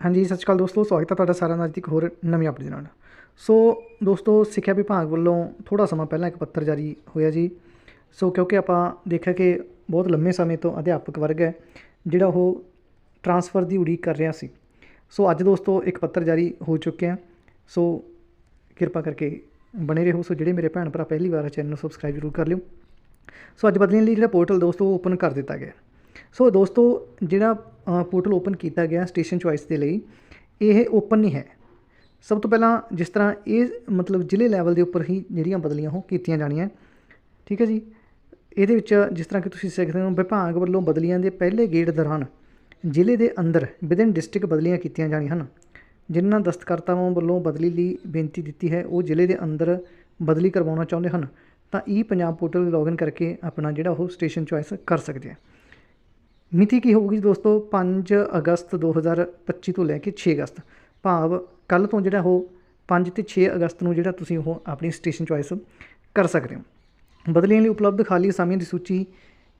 ਹਾਂਜੀ, ਸਤਿ ਸ਼੍ਰੀ ਅਕਾਲ ਦੋਸਤੋ, ਸਵਾਗਤ ਹੈ ਤੁਹਾਡਾ ਸਾਰਿਆਂ ਦਾ ਅੱਜ ਦੀ ਇੱਕ ਹੋਰ ਨਵੀਂ ਅਪਡੇਟ ਨਾਲ। ਸੋ ਦੋਸਤੋ, ਸਿੱਖਿਆ ਵਿਭਾਗ ਵੱਲੋਂ ਥੋੜਾ ਸਮਾਂ ਪਹਿਲਾਂ ਇੱਕ ਪੱਤਰ ਜਾਰੀ ਹੋਇਆ ਜੀ। ਸੋ ਕਿਉਂਕਿ ਆਪਾਂ ਦੇਖਿਆ ਕਿ ਬਹੁਤ ਲੰਮੇ ਸਮੇਂ ਤੋਂ ਅਧਿਆਪਕ ਵਰਗ ਹੈ, ਜਿਹੜਾ ਉਹ ਟਰਾਂਸਫਰ ਦੀ ਉਡੀਕ ਕਰ ਰਿਹਾ ਸੀ। ਸੋ ਅੱਜ ਦੋਸਤੋ ਇੱਕ ਪੱਤਰ ਜਾਰੀ ਹੋ ਚੁੱਕਿਆ। ਸੋ ਕਿਰਪਾ ਕਰਕੇ ਬਣੇ ਰਹੋ। ਸੋ ਜਿਹੜੇ ਮੇਰੇ ਭੈਣ ਭਰਾ ਪਹਿਲੀ ਵਾਰ ਚੈਨਲ ਨੂੰ ਸਬਸਕ੍ਰਾਈਬ ਜ਼ਰੂਰ ਕਰ ਲਿਓ। ਸੋ ਅੱਜ ਬਦਲਣ ਲਈ ਜਿਹੜਾ ਪੋਰਟਲ ਦੋਸਤੋ ਓਪਨ ਕਰ ਦਿੱਤਾ ਗਿਆ। ਸੋ ਦੋਸਤੋ, ਜਿਹੜਾ ਪੋਰਟਲ ਓਪਨ ਕੀਤਾ ਗਿਆ ਸਟੇਸ਼ਨ ਚੁਆਇਸ ਦੇ ਲਈ, ਇਹ ਓਪਨ ਨਹੀਂ ਹੈ। ਸਭ ਤੋਂ ਪਹਿਲਾਂ ਜਿਸ ਤਰ੍ਹਾਂ ਇਹ ਮਤਲਬ ਜ਼ਿਲ੍ਹੇ ਲੈਵਲ ਦੇ ਉੱਪਰ ਹੀ ਜਿਹੜੀਆਂ ਬਦਲੀਆਂ ਉਹ ਕੀਤੀਆਂ ਜਾਣੀਆਂ। ਠੀਕ ਹੈ ਜੀ? ਇਹਦੇ ਵਿੱਚ ਜਿਸ ਤਰ੍ਹਾਂ ਕਿ ਤੁਸੀਂ ਸਿੱਖਦੇ ਹੋ, ਵਿਭਾਗ ਵੱਲੋਂ ਬਦਲੀਆਂ ਦੇ ਪਹਿਲੇ ਗੇੜ ਦੌਰਾਨ ਜ਼ਿਲ੍ਹੇ ਦੇ ਅੰਦਰ ਵਿਦਿਨ ਡਿਸਟ੍ਰਿਕਟ ਬਦਲੀਆਂ ਕੀਤੀਆਂ ਜਾਣੀਆਂ ਹਨ। ਜਿਨ੍ਹਾਂ ਦਸਤਕਰਤਾਵਾਂ ਵੱਲੋਂ ਬਦਲੀ ਲਈ ਬੇਨਤੀ ਦਿੱਤੀ ਹੈ, ਉਹ ਜ਼ਿਲ੍ਹੇ ਦੇ ਅੰਦਰ ਬਦਲੀ ਕਰਵਾਉਣਾ ਚਾਹੁੰਦੇ ਹਨ ਤਾਂ ਈ ਪੰਜਾਬ ਪੋਰਟਲ ਲੌਗਇਨ ਕਰਕੇ ਆਪਣਾ ਜਿਹੜਾ ਉਹ ਸਟੇਸ਼ਨ ਚੁਆਇਸ ਕਰ ਸਕਦੇ ਆ। ਮਿਤੀ ਕੀ ਹੋਊਗੀ ਦੋਸਤੋ? 5 ਅਗਸਤ 2025 ਤੋਂ ਲੈ ਕੇ 6 ਅਗਸਤ। ਭਾਵ ਕੱਲ ਤੋਂ ਜਿਹੜਾ ਉਹ 5 ਤੇ 6 ਅਗਸਤ ਨੂੰ ਜਿਹੜਾ ਤੁਸੀਂ ਉਹ ਆਪਣੀ ਸਟੇਸ਼ਨ ਚੁਆਇਸ ਕਰ ਸਕਦੇ ਹੋ। ਬਦਲੀਆਂ ਲਈ ਉਪਲਬਧ ਖਾਲੀ ਅਸਾਮੀਆਂ ਦੀ ਸੂਚੀ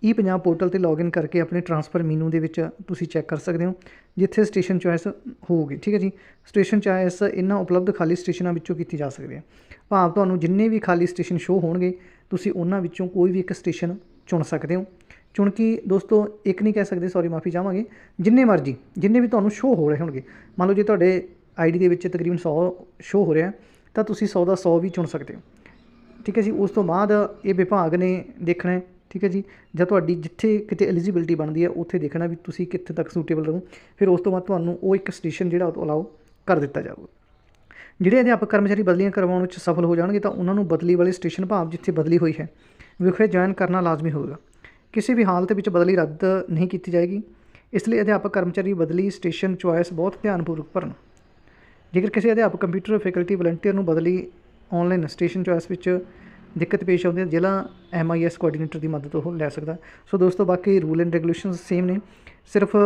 ਈ ਪੰਜਾਬ ਪੋਰਟਲ ਤੇ ਲੌਗਇਨ ਕਰਕੇ ਆਪਣੇ ਟਰਾਂਸਫਰ ਮੀਨੂ ਦੇ ਵਿੱਚ ਤੁਸੀਂ ਚੈੱਕ ਕਰ ਸਕਦੇ ਹੋ, ਜਿੱਥੇ ਸਟੇਸ਼ਨ ਚੁਆਇਸ ਹੋਊਗੀ, ਠੀਕ ਹੈ ਜੀ? ਸਟੇਸ਼ਨ ਚੁਆਇਸ ਇਹਨਾਂ ਉਪਲਬਧ ਖਾਲੀ ਸਟੇਸ਼ਨਾਂ ਵਿੱਚੋਂ ਕੀਤੀ ਜਾ ਸਕਦੀ ਹੈ। ਭਾਵ ਤੁਹਾਨੂੰ ਜਿੰਨੇ ਵੀ ਖਾਲੀ ਸਟੇਸ਼ਨ ਸ਼ੋ ਹੋਣਗੇ, ਤੁਸੀਂ ਉਹਨਾਂ ਵਿੱਚੋਂ ਕੋਈ ਵੀ ਇੱਕ ਸਟੇਸ਼ਨ ਚੁਣ ਸਕਦੇ ਹੋ। ਚੁਣ ਕੇ ਦੋਸਤੋ, ਇੱਕ ਨਹੀਂ ਕਹਿ ਸਕਦੇ ਸੌਰੀ ਮਾਫੀ ਚਾਹਾਂਗੇ। ਜਿੰਨੇ ਮਰਜ਼ੀ, ਜਿੰਨੇ ਵੀ ਤੁਹਾਨੂੰ ਸ਼ੋ ਹੋ ਰਹੇ ਹੋਣਗੇ, ਮੰਨ ਲਓ ਜੇ ਤੁਹਾਡੇ ਆਈਡੀ ਦੇ ਵਿੱਚ ਤਕਰੀਬਨ 100 ਸ਼ੋ ਹੋ ਰਿਹਾ ਤਾਂ ਤੁਸੀਂ 100 ਦਾ 100 ਵੀ ਚੁਣ ਸਕਦੇ ਹੋ। ਠੀਕ ਹੈ ਜੀ, ਉਸ ਤੋਂ ਬਾਅਦ ਇਹ ਵਿਭਾਗ ਨੇ ਦੇਖਣਾ ਹੈ, ਠੀਕ ਹੈ ਜੀ, ਜਾਂ ਤੁਹਾਡੀ ਜਿੱਥੇ ਕਿਤੇ ਐਲੀਜੀਬਿਲਟੀ ਬਣਦੀ ਹੈ, ਉੱਥੇ ਦੇਖਣਾ ਵੀ ਤੁਸੀਂ ਕਿੱਥੇ ਤੱਕ ਸੂਟੇਬਲ ਰਹੋ। ਫਿਰ ਉਸ ਤੋਂ ਬਾਅਦ ਤੁਹਾਨੂੰ ਉਹ ਇੱਕ ਸਟੇਸ਼ਨ ਜਿਹੜਾ ਉਹ ਅਲਾਉ ਕਰ ਦਿੱਤਾ ਜਾਊਗਾ। ਜਿਹੜੇ ਅਧਿਆਪਕ ਕਰਮਚਾਰੀ ਬਦਲੀਆਂ ਕਰਵਾਉਣ ਵਿੱਚ ਸਫਲ ਹੋ ਜਾਣਗੇ, ਤਾਂ ਉਹਨਾਂ ਨੂੰ ਬਦਲੀ ਵਾਲੇ ਸਟੇਸ਼ਨ ਭਾਵ ਜਿੱਥੇ ਬਦਲੀ ਹੋਈ ਹੈ, ਵਿਖੇ ਜੁਆਇਨ ਕਰਨਾ ਲਾਜ਼ਮੀ ਹੋਵੇਗਾ। ਕਿਸੇ ਵੀ ਹਾਲਤ ਵਿੱਚ ਬਦਲੀ ਰੱਦ ਨਹੀਂ ਕੀਤੀ ਜਾਏਗੀ। ਇਸ ਲਈ ਅਧਿਆਪਕ ਕਰਮਚਾਰੀ ਬਦਲੀ ਸਟੇਸ਼ਨ ਚੁਆਇਸ ਬਹੁਤ ਧਿਆਨਪੂਰਵਕ ਭਰਨ ਜੇਕਰ ਕਿਸੇ ਅਧਿਆਪਕ ਕੰਪਿਊਟਰ ਫੈਕਲਟੀ ਵਲੰਟੀਅਰ ਨੂੰ ਬਦਲੀ ਆਨਲਾਈਨ ਸਟੇਸ਼ਨ ਚੁਆਇਸ ਵਿੱਚ ਦਿੱਕਤ ਪੇਸ਼ ਆਉਂਦੀ ਹੈ, ਜ਼ਿਲ੍ਹਾ ਐਮਆਈਐਸ ਕੋਆਰਡੀਨੇਟਰ ਦੀ ਮਦਦ ਉਹ ਲੈ ਸਕਦਾ। ਸੋ ਦੋਸਤੋ, ਬਾਕੀ ਰੂਲ ਐਂਡ ਰੈਗੂਲੇਸ਼ਨਸ ਸੇਮ ਨੇ। ਸਿਰਫ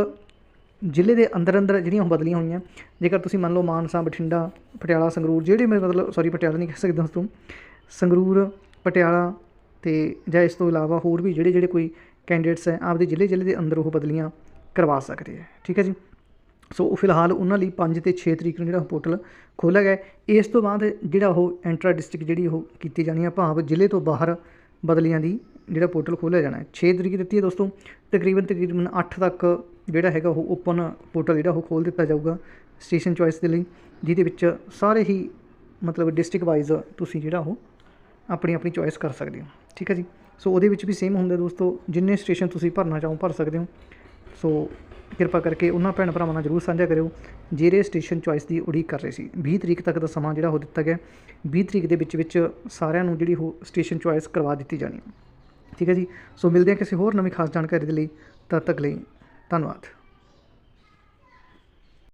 ਜ਼ਿਲ੍ਹੇ ਦੇ ਅੰਦਰ ਅੰਦਰ ਜਿਹੜੀਆਂ ਉਹ ਬਦਲੀਆਂ ਹੋਈਆਂ। ਜੇਕਰ ਤੁਸੀਂ ਮੰਨ ਲਓ ਮਾਨਸਾ, ਬਠਿੰਡਾ, ਪਟਿਆਲਾ, ਸੰਗਰੂਰ, ਜਿਹੜੇ ਮੇਰੇ ਮਤਲਬ ਸੌਰੀ ਪਟਿਆਲਾ ਨਹੀਂ ਕਹਿ ਸਕਦੇ ਦੋਸਤੋ। ਸੰਗਰੂਰ, ਪਟਿਆਲਾ ਅਤੇ ਜਾਂ ਇਸ ਤੋਂ ਇਲਾਵਾ ਹੋਰ ਵੀ ਜਿਹੜੇ ਜਿਹੜੇ ਕੋਈ ਕੈਂਡੀਡੇਟਸ ਹੈ, ਆਪਦੇ ਜ਼ਿਲ੍ਹੇ ਜ਼ਿਲ੍ਹੇ ਦੇ ਅੰਦਰ ਉਹ ਬਦਲੀਆਂ ਕਰਵਾ ਸਕਦੇ ਹੈ। ਠੀਕ ਹੈ ਜੀ? ਸੋ ਫਿਲਹਾਲ ਉਹਨਾਂ ਲਈ 5 ਤੇ 6 ਤਰੀਕ ਨੂੰ ਜਿਹੜਾ ਪੋਰਟਲ ਖੋਲ੍ਹਿਆ ਗਿਆ ਇਸ ਤੋਂ ਬਾਅਦ ਜਿਹੜਾ ਉਹ ਐਂਟਰਾ ਡਿਸਟ੍ਰਿਕਟ ਜਿਹੜੀ ਉਹ ਕੀਤੀ ਜਾਣੀ ਹੈ, ਭਾਵ ਜ਼ਿਲ੍ਹੇ ਤੋਂ ਬਾਹਰ ਬਦਲੀਆਂ ਦੀ ਜਿਹੜਾ ਪੋਰਟਲ ਖੋਲ੍ਹਿਆ ਜਾਣਾ ਹੈ। 6 ਤਰੀਕ ਦਿੱਤੀ ਹੈ ਦੋਸਤੋ। ਤਕਰੀਬਨ ਤਕਰੀਬਨ 8 ਤੱਕ ਜਿਹੜਾ ਹੈਗਾ ਉਹ ਓਪਨ ਪੋਰਟਲ ਜਿਹੜਾ ਉਹ ਖੋਲ੍ਹ ਦਿੱਤਾ ਜਾਊਗਾ ਸਟੇਸ਼ਨ ਚੁਆਇਸ ਦੇ ਲਈ, ਜਿਹਦੇ ਵਿੱਚ ਸਾਰੇ ਹੀ ਮਤਲਬ ਡਿਸਟ੍ਰਿਕਟ ਵਾਈਜ਼ ਤੁਸੀਂ ਜਿਹੜਾ ਉਹ ਆਪਣੀ ਆਪਣੀ ਚੁਆਇਸ ਕਰ ਸਕਦੇ ਹੋ। ਠੀਕ ਹੈ ਜੀ। ਸੋ ਉਹਦੇ ਵਿੱਚ ਵੀ ਸੇਮ ਹੁੰਦਾ ਦੋਸਤੋ, ਜਿੰਨੇ ਸਟੇਸ਼ਨ ਤੁਸੀਂ ਭਰਨਾ ਚਾਹੋ, ਭਰ ਸਕਦੇ ਹੋ। ਸੋ ਕਿਰਪਾ ਕਰਕੇ ਉਹਨਾਂ ਭੈਣ ਭਰਾਵਾਂ ਨਾਲ ਜਰੂਰ ਸਾਂਝਾ ਕਰਿਓ, ਜਿਹੜੇ ਸਟੇਸ਼ਨ ਚੁਆਇਸ ਦੀ ਉਡੀਕ ਕਰ ਰਹੇ ਸੀ। 20 ਤਰੀਕ ਤੱਕ ਦਾ ਸਮਾਂ ਜਿਹੜਾ ਹੋ ਦਿੱਤਾ ਗਿਆ। 20 ਤਰੀਕ ਦੇ ਵਿੱਚ ਵਿੱਚ ਸਾਰਿਆਂ ਨੂੰ ਜਿਹੜੀ ਉਹ ਸਟੇਸ਼ਨ ਚੁਆਇਸ ਕਰਵਾ ਦਿੱਤੀ ਜਾਣੀ ਠੀਕ ਹੈ ਜੀ। ਸੋ ਮਿਲਦੇ ਹਾਂ ਕਿਸੇ ਹੋਰ ਨਵੀਂ ਖਾਸ ਜਾਣਕਾਰੀ ਦੇ ਲਈ। ਤਦ ਤੱਕ ਲਈ ਧੰਨਵਾਦ।